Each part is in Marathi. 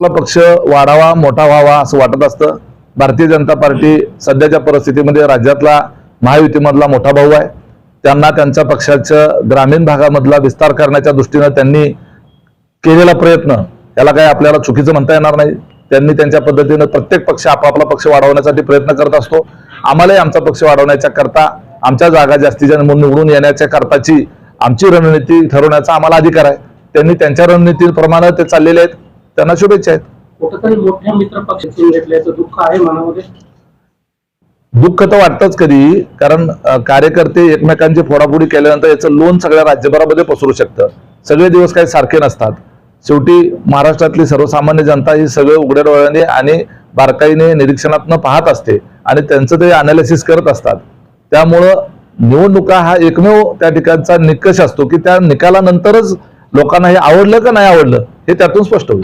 आपला पक्ष वाढावा मोठा व्हावा असं वाटत असतं. भारतीय जनता पार्टी सध्याच्या परिस्थितीमध्ये राज्यातला महायुतीमधला मोठा भाऊ आहे. त्यांना त्यांच्या पक्षाच्या ग्रामीण भागामधला विस्तार करण्याच्या दृष्टीनं त्यांनी केलेला प्रयत्न याला काही आपल्याला चुकीचं म्हणता येणार नाही. त्यांनी त्यांच्या पद्धतीनं प्रत्येक पक्ष आपापला पक्ष वाढवण्यासाठी प्रयत्न करत असतो. आम्हालाही आमचा पक्ष वाढवण्याच्या करता आमच्या जागा जास्तीच्या निवडून येण्याच्या करताची आमची रणनीती ठरवण्याचा आम्हाला अधिकार आहे. त्यांनी त्यांच्या रणनीतीप्रमाणे ते चाललेले आहेत. त्यांना शुभेच्छा आहेत. कुठंतरी मोठ्या मित्र पक्षातून घेतल्याचं दुःख आहे मनामध्ये? दुःख तर वाटतंच कधी कारण अं, कार्यकर्ते एकमेकांची फोडाफोडी केल्यानंतर याचं लोन सगळ्या राज्यभरामध्ये पसरू शकतं. सगळे दिवस काही सारखे नसतात. शेवटी महाराष्ट्रातली सर्वसामान्य जनता ही सगळे उघड्या डोळ्याने आणि बारकाईने निरीक्षणातनं पाहत असते आणि त्यांचं ते अनालिसिस करत असतात. त्यामुळं निवडणुका हा एकमेव त्या ठिकाणचा निकष असतो की त्या निकालानंतरच लोकांना हे आवडलं का नाही आवडलं हे त्यातून स्पष्ट होईल.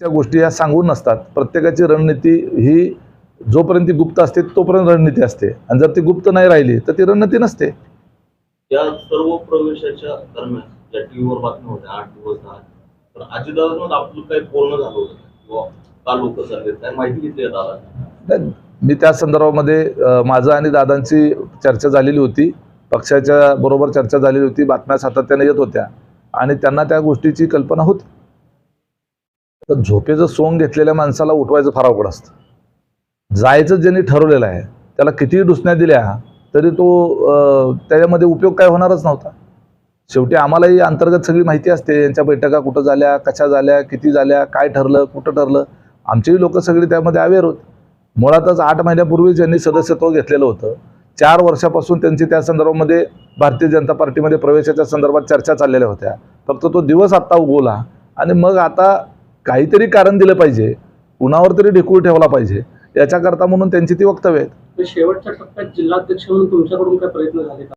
त्या गोष्टी या सांगून नसतात. प्रत्येकाची रणनीती ही जोपर्यंत ती गुप्त असते तोपर्यंत रणनीती असते. आणि जर ती गुप्त नाही राहिली तर ती रणनीती नसते. या सर्व प्रवेशाच्या दरम्यान ज्या टीव्हीवर बातम्या होत्या आठ दिवस दहा तर अजितदादांवर आपलं काही बोलणं झालं होतं किंवा का लोक काय माहिती घेतली दादा मी त्या संदर्भामध्ये माझं आणि दादांची चर्चा झालेली होती. पक्षाच्या बरोबर चर्चा झालेली होती. बातम्या सातत्याने येत होत्या. आणि त्यांना त्या गोष्टीची कल्पना होती. तर झोपेचं सोंग घेतलेल्या माणसाला उठवायचं फार अवघड असतं. जायचं ज्यांनी ठरवलेलं आहे त्याला कितीही डुसण्या दिल्या तरी तो त्याच्यामध्ये उपयोग काय होणारच नव्हता. शेवटी आम्हालाही अंतर्गत सगळी माहिती असते यांच्या बैठका कुठं झाल्या कशा झाल्या किती झाल्या काय ठरलं कुठं ठरलं. आमचेही लोक सगळी त्यामध्ये अवेअर होत. मुळातच आठ महिन्यापूर्वी ज्यांनी सदस्यत्व घेतलेलं होतं. चार वर्षापासून त्यांची त्या संदर्भामध्ये भारतीय जनता पार्टीमध्ये प्रवेशाच्या संदर्भात चर्चा चाललेल्या होत्या. फक्त तो दिवस आत्ता उगवला आणि मग आता काहीतरी कारण दिलं पाहिजे. उन्हावर तरी ढेकूळ ठेवला पाहिजे. याच्याकरता म्हणून त्यांची ती वक्तव्य आहेत. शेवटच्या टप्प्यात जिल्हाध्यक्ष म्हणून तुमच्याकडून काय प्रयत्न झाले